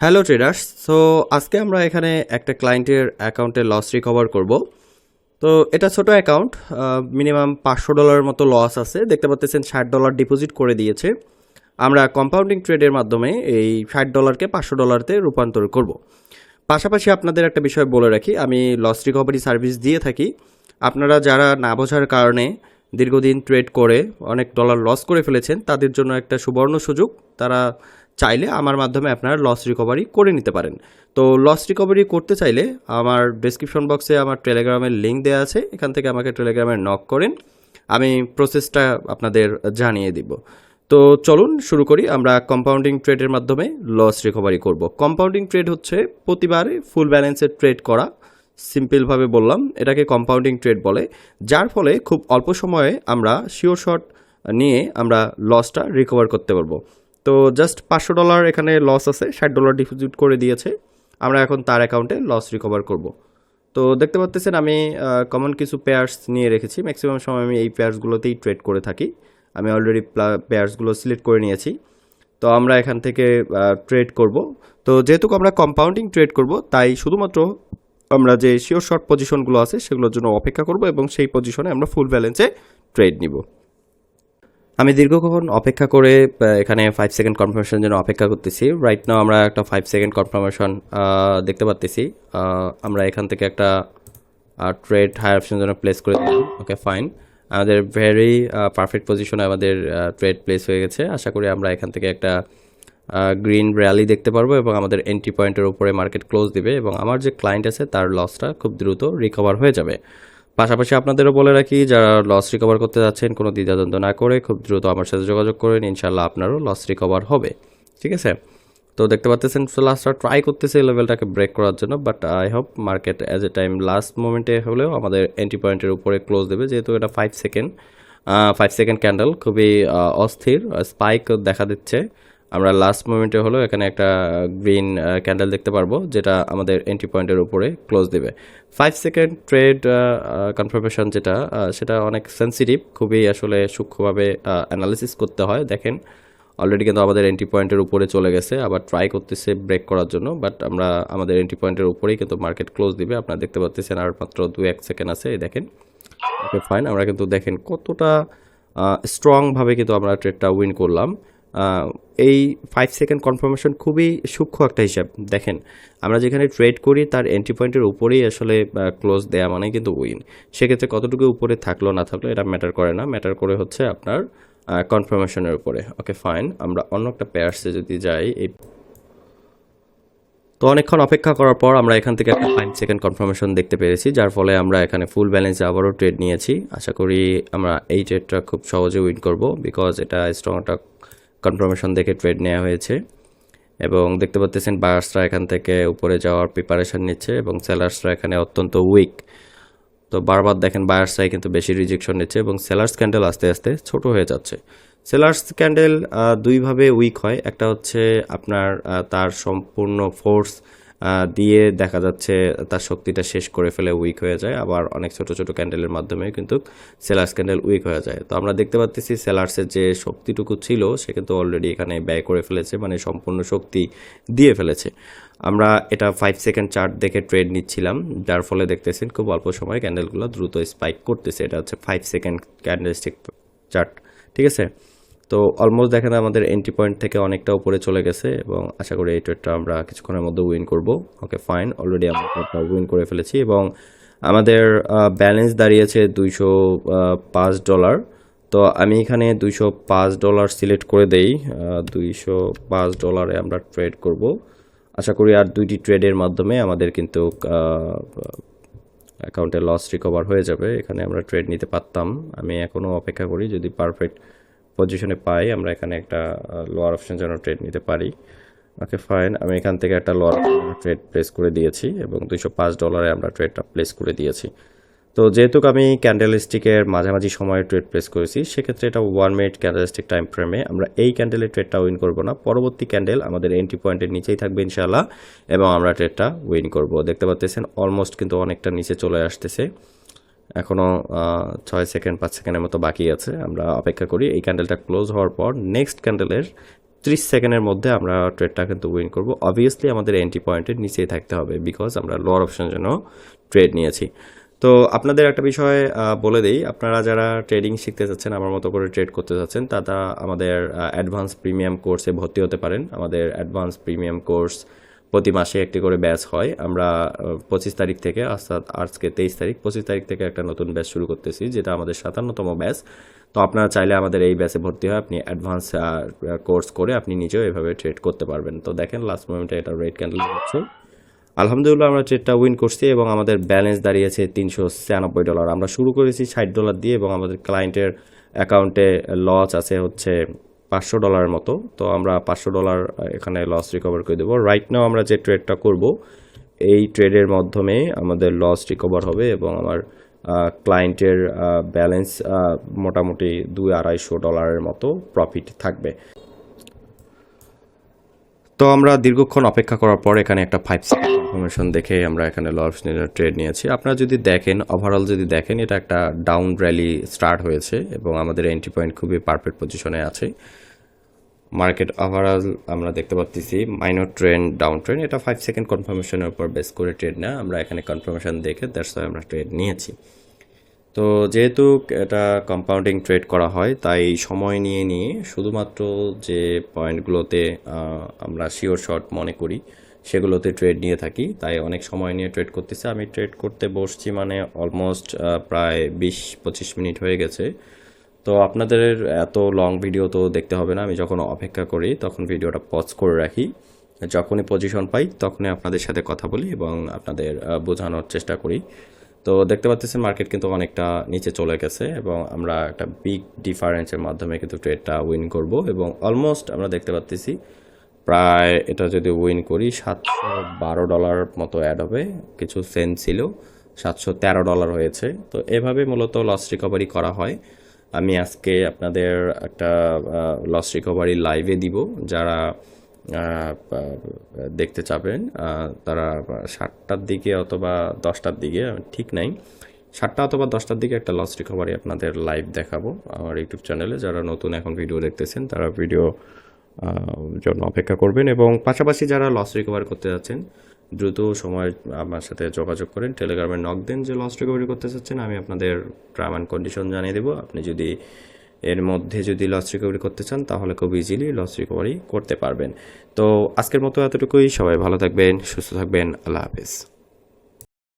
Hello traders so আজকে আমরা এখানে একটা ক্লায়েন্টের অ্যাকাউন্টে লস রিকভার করব। তো, এটা ছোট অ্যাকাউন্ট মিনিমাম পাঁচশো ডলারের মতো লস আছে। দেখতে পাচ্ছেন ষাট ডলার ডিপোজিট করে দিয়েছে। আমরা কম্পাউন্ডিং ট্রেডের মাধ্যমে এই ষাট ডলারকে পাঁচশো ডলারতে রূপান্তর করব। পাশাপাশি আপনাদের একটা বিষয় বলে রাখি, আমি লস রিকভারি সার্ভিস দিয়ে থাকি। আপনারা যারা না বোঝার কারণে দীর্ঘদিন ট্রেড করে অনেক ডলার লস করে ফেলেছেন, তাদের জন্য একটা সুবর্ণ সুযোগ। তারা চাইলে আমার মাধ্যমে আপনারা লস রিকভারি করে নিতে পারেন। তো লস রিকভারি করতে চাইলে আমার ডেসক্রিপশন বক্সে আমার টেলিগ্রামের লিঙ্ক দেওয়া আছে, এখান থেকে আমাকে টেলিগ্রামে নক করেন, আমি প্রসেসটা আপনাদের জানিয়ে দিব। তো চলুন শুরু করি, আমরা কম্পাউন্ডিং ট্রেডের মাধ্যমে লস রিকভারি করব। কম্পাউন্ডিং ট্রেড হচ্ছে প্রতিবারে ফুল ব্যালেন্সের ট্রেড করা সিম্পলভাবে বললাম, এটাকে কম্পাউন্ডিং ট্রেড বলে, যার ফলে খুব অল্প সময়ে আমরা শিওর শট নিয়ে আমরা লসটা রিকভার করতে পারব। তো জাস্ট পাঁচশো ডলার এখানে লস আছে, ষাট ডলার ডিপোজিট করে দিয়েছে। আমরা এখন তার অ্যাকাউন্টে লস রিকভার করব। তো দেখতে পাচ্ছেন আমি কমন কিছু পেয়ার্স নিয়ে রেখেছি। ম্যাক্সিমাম সময় আমি এই পেয়ার্সগুলোতেই ট্রেড করে থাকি। আমি অলরেডি পেয়ার্সগুলো সিলেক্ট করে নিয়েছি। তো আমরা এখান থেকে ট্রেড করব। তো যেহেতু আমরা কম্পাউন্ডিং ট্রেড করব, তাই শুধুমাত্র আমরা যে শিওর শর্ট পজিশনগুলো আছে, সেগুলোর জন্য অপেক্ষা করব এবং সেই পজিশনে আমরা ফুল ব্যালেন্সে ট্রেড নিব। আমি দীর্ঘক্ষণ অপেক্ষা করে এখানে ফাইভ সেকেন্ড কনফার্মেশনের জন্য অপেক্ষা করতেছি। রাইট নাও আমরা একটা ফাইভ সেকেন্ড কনফার্মেশন দেখতে পাচ্তেছি আমরা এখান থেকে একটা ট্রেড হাই অপশনের জন্য প্লেস করে দিলাম। ওকে ফাইন আমাদের ভেরি পারফেক্ট পজিশনে আমাদের ট্রেড প্লেস হয়ে গেছে। আশা করি আমরা এখান থেকে একটা গ্রিন র্যালি দেখতে পারব এবং আমাদের এন্ট্রি পয়েন্টের উপরে মার্কেট ক্লোজ দিবে এবং আমার যে ক্লায়েন্ট আছে তার লসটা খুব দ্রুত রিকভার হয়ে যাবে। পাশাপাশি আপনাদেরও বলে রাখি, যারা লস রিকভার করতে যাচ্ছেন, কোনো দ্বিধাদ্বন্দ্ব না করে খুব দ্রুত আমার সাথে যোগাযোগ করেন ইনশাল্লাহ আপনারও লস রিকভার হবে। ঠিক আছে? তো দেখতে পাচ্ছেন লাস্টটা ট্রাই করতেছে এই লেভেলটাকে ব্রেক করার জন্য but I hope market as a time last মোমেন্টে হলেও আমাদের এন্ট্রি পয়েন্টের উপরে ক্লোজ দেবে, যেহেতু এটা five second five second candle খুবই অস্থির স্পাইক দেখা দিচ্ছে। আমরা লাস্ট মোমেন্টে হলো এখানে একটা গ্রিন ক্যান্ডেল দেখতে পারব, যেটা আমাদের এন্ট্রি পয়েন্টের উপরে ক্লোজ দেবে। ফাইভ সেকেন্ড ট্রেড কনফার্মেশন যেটা সেটা অনেক সেন্সিটিভ খুবই আসলে সূক্ষ্মভাবে অ্যানালিসিস করতে হয়। দেখেন অলরেডি কিন্তু আমাদের এন্ট্রি পয়েন্টের উপরে চলে গেছে, আবার ট্রাই করতেছে ব্রেক করার জন্য বাট আমরা আমাদের এন্ট্রি পয়েন্টের উপরেই কিন্তু মার্কেট ক্লোজ দিবে। আপনারা দেখতে পাচ্ছেন আর মাত্র দু এক সেকেন্ড আছে, এই দেখেন। ওকে ফাইন আমরা কিন্তু দেখেন কতটা স্ট্রংভাবে কিন্তু আমরা ট্রেডটা উইন করলাম। এই ফাইভ সেকেন্ড কনফার্মেশন খুবই সূক্ষ্ম একটা হিসাব। দেখেন, আমরা যেখানে ট্রেড করি, তার এন্ট্রি পয়েন্টের উপরেই আসলে ক্লোজ দেয়া মানে কিন্তু উইন সেক্ষেত্রে কতটুকু উপরে থাকল, না থাকল, এটা ম্যাটার করে না। ম্যাটার করে হচ্ছে আপনার কনফার্মেশনের উপরে। ওকে ফাইন আমরা অন্য একটা পেয়ার্সে যদি যাই, এই তো অনেকক্ষণ অপেক্ষা করার পর আমরা এখান থেকে একটা ফাইভ সেকেন্ড কনফার্মেশন দেখতে পেরেছি, যার ফলে আমরা এখানে ফুল ব্যালেন্সে আবারও ট্রেড নিয়েছি। আশা করি আমরা এই ট্রেডটা খুব সহজে উইন করব বিকজ এটা স্ট্রং একটা কনফার্মেশন দেখে ট্রেড নেওয়া হয়েছে। এবং দেখতে পাচ্ছেন বায়ার্সরা এখান থেকে উপরে যাওয়ার প্রিপারেশন নিচ্ছে এবং সেলার্সরা এখানে অত্যন্ত উইক তো বারবার দেখেন বায়ার্সরাই কিন্তু বেশি রিজেকশন নিচ্ছে এবং সেলার্স ক্যান্ডেল আস্তে আস্তে ছোট হয়ে যাচ্ছে। সেলার্স ক্যান্ডেল দুইভাবে উইক হয়। একটা হচ্ছে আপনার তার সম্পূর্ণ ফোর্স দিয়ে দেখা যাচ্ছে তার শক্তিটা শেষ করে ফেলে উইক হয়ে যায়, আবার অনেক ছোট ছোট ক্যান্ডেলের মাধ্যমে কিন্তু সেলার্স ক্যান্ডেল উইক হয়ে যায়। তো আমরা দেখতে পাচ্ছি সেলার্সের যে শক্তিটুকু ছিল, সে কিন্তু অলরেডি এখানে ব্যয় করে ফেলেছে মানে সম্পূর্ণ শক্তি দিয়ে ফেলেছে। আমরা এটা ফাইভ সেকেন্ড চার্ট দেখে ট্রেড নিচ্ছিলাম, যার ফলে দেখতেছেন খুব অল্প সময় ক্যান্ডেলগুলো দ্রুত স্পাইক করতেছে। এটা হচ্ছে ফাইভ সেকেন্ড ক্যান্ডেলস্টিক চার্ট ঠিক আছে? তো অলমোস্ট দেখেন আমাদের এন্ট্রি পয়েন্ট থেকে অনেকটা উপরে চলে গেছে এবং আশা করি এই ট্রেডটা আমরা কিছুক্ষণের মধ্যে উইন করব। ওকে ফাইন অলরেডি আমরা উইন করে ফেলেছি এবং আমাদের ব্যালেন্স দাঁড়িয়েছে দুইশো পাঁচ ডলার তো আমি এখানে দুইশো পাঁচ ডলার সিলেক্ট করে দেই দুইশো পাঁচ ডলারে আমরা ট্রেড করব। আশা করি আর দুইটি ট্রেডের মাধ্যমে আমাদের কিন্তু অ্যাকাউন্টে লস রিকভার হয়ে যাবে। এখানে আমরা ট্রেড নিতে পারতাম। আমি এখনও অপেক্ষা করি যদি পারফেক্ট পজিশনে পাই, আমরা এখানে একটা লোয়ার অপশন যেন ট্রেড নিতে পারি। ওকে ফাইন আমি এখান থেকে একটা লোয়ার ট্রেড প্লেস করে দিয়েছি এবং দুইশো পাঁচ ডলারে আমরা ট্রেডটা প্লেস করে দিয়েছি। তো যেহেতু আমি ক্যান্ডেল স্টিকের মাঝামাঝি সময়ে ট্রেড প্লেস করেছি, সেক্ষেত্রে এটা one minute candle stick time ফ্রেমে আমরা এই ক্যান্ডেলের ট্রেডটা উইন করব না। পরবর্তী ক্যান্ডেল আমাদের এন্ট্রি পয়েন্টের নিচেই থাকবে ইনশাল্লাহ এবং আমরা ট্রেডটা উইন করব। দেখতে পাচ্ছেন অলমোস্ট কিন্তু অনেকটা নিচে চলে আসতেছে। এখনও ছয় সেকেন্ড, পাঁচ সেকেন্ডের মতো বাকি আছে। আমরা অপেক্ষা করি। এই ক্যান্ডেলটা ক্লোজ হওয়ার পর নেক্সট ক্যান্ডেলের ত্রিশ সেকেন্ডের মধ্যে আমরা ট্রেডটা কিন্তু উইন করব। অবভিয়াসলি আমাদের এন্ট্রি পয়েন্টের নিচেই থাকতে হবে বিকজ আমরা লোয়ার অপশনের জন্য ট্রেড নিয়েছি। তো আপনাদের একটা বিষয় বলে দিই। আপনারা যারা ট্রেডিং শিখতে চাচ্ছেন আমার মতো করে ট্রেড করতে চাচ্ছেন তারা আমাদের অ্যাডভান্স প্রিমিয়াম কোর্সে ভর্তি হতে পারেন। আমাদের অ্যাডভান্স প্রিমিয়াম কোর্স প্রতি মাসে একটি করে ব্যাচ হয়। আমরা পঁচিশ তারিখ থেকে, অর্থাৎ আজকে তেইশ তারিখ, পঁচিশ তারিখ থেকে একটা নতুন ব্যাচ শুরু করতেছি, যেটা আমাদের সাতান্নতম ব্যাচ। তো আপনারা চাইলে আমাদের এই ব্যাচে ভর্তি হয় আপনি অ্যাডভান্স কোর্স করে আপনি নিজেও এভাবে ট্রেড করতে পারবেন। তো দেখেন লাস্ট মোমেন্টে এটা রেড ক্যান্ডেল হচ্ছে। আলহামদুলিল্লাহ, আমরা ট্রেডটা উইন করছি এবং আমাদের ব্যালেন্স দাঁড়িয়েছে তিনশো ছিয়ানব্বই ডলার আমরা শুরু করেছি ষাট ডলার দিয়ে এবং আমাদের ক্লায়েন্টের অ্যাকাউন্টে লস আছে হচ্ছে পাঁচশো ডলারের মতো। তো আমরা পাঁচশো ডলার এখানে লস রিকভার করে দেবো। রাইট নাও আমরা যে ট্রেডটা করব, এই ট্রেডের মাধ্যমে আমাদের লস রিকভার হবে এবং আমার ক্লায়েন্টের ব্যালেন্স মোটামুটি দুই আড়াইশো ডলারের মতো প্রফিট থাকবে। তো আমরা দীর্ঘক্ষণ অপেক্ষা করার পর এখানে একটা ফাইভ ইনফরমেশন দেখে আমরা এখানে লস ট্রেড নিয়েছি। আপনারা যদি দেখেন ওভারঅল যদি দেখেন, এটা একটা ডাউন র্যালি স্টার্ট হয়েছে এবং আমাদের এন্ট্রি পয়েন্ট খুবই পারফেক্ট পজিশনে আছে। মার্কেট ওভারঅল আমরা দেখতে পাচ্ছি মাইনর ট্রেন ডাউন ট্রেন এটা ফাইভ সেকেন্ড কনফার্মেশনের উপর বেস করে ট্রেড না, আমরা এখানে কনফার্মেশন দেখে দ্যাটস আমরা ট্রেড নিয়েছি। তো যেহেতু এটা কম্পাউন্ডিং ট্রেড করা হয়, তাই সময় নিয়ে নিয়ে শুধুমাত্র যে পয়েন্টগুলোতে আমরা শিওর শর্ট মনে করি সেগুলোতে ট্রেড নিয়ে থাকি। তাই অনেক সময় নিয়ে ট্রেড করতেছি। আমি ট্রেড করতে বসছি মানে অলমোস্ট প্রায় বিশ পঁচিশ মিনিট হয়ে গেছে। তো আপনাদের এত লং ভিডিও তো দেখতে হবে না। আমি যখন অপেক্ষা করি, তখন ভিডিওটা পজ করে রাখি। যখনই পজিশন পাই, তখনই আপনাদের সাথে কথা বলি এবং আপনাদের বোঝানোর চেষ্টা করি। তো দেখতে পাচ্ছেন মার্কেট কিন্তু অনেকটা নিচে চলে গেছে এবং আমরা একটা বিগ ডিফারেন্সের মাধ্যমে কিন্তু ট্রেডটা উইন করব এবং অলমোস্ট আমরা দেখতে পাচ্ছি প্রায় এটা যদি উইন করি, সাতশো বারো ডলার মতো অ্যাড হবে। কিছু সেন্ট ছিল, সাতশো তেরো ডলার হয়েছে। তো এভাবে মূলত লস রিকভারি করা হয়। আমি আজকে আপনাদের একটা লস রিকভারি লাইভে দিব। যারা দেখতে চাবেন তারা সাতটার দিকে অথবা দশটার দিকে ঠিক নাই। সাতটা অথবা দশটার দিকে একটা লস রিকভারি আপনাদের লাইভ দেখাবো। আমার ইউটিউব চ্যানেলে যারা নতুন এখন ভিডিও দেখতেছেন, তারা ভিডিও জন্য অপেক্ষা করবেন এবং পাশাপাশি যারা লস রিকভার করতে যাচ্ছেন, দ্রুত সময় আমার সাথে যোগাযোগ করেন। টেলিগ্রামে নক দেন যে লস রিকভারি করতে চাচ্ছেন আমি আপনাদের টার্ম অ্যান্ড কন্ডিশন জানিয়ে দেবো। আপনি যদি এর মধ্যে যদি লস রিকভারি করতে চান, তাহলে খুব ইজিলি লস রিকভারি করতে পারবেন। তো আজকের মতো এতটুকুই। সবাই ভালো থাকবেন, সুস্থ থাকবেন। আল্লাহ হাফেজ।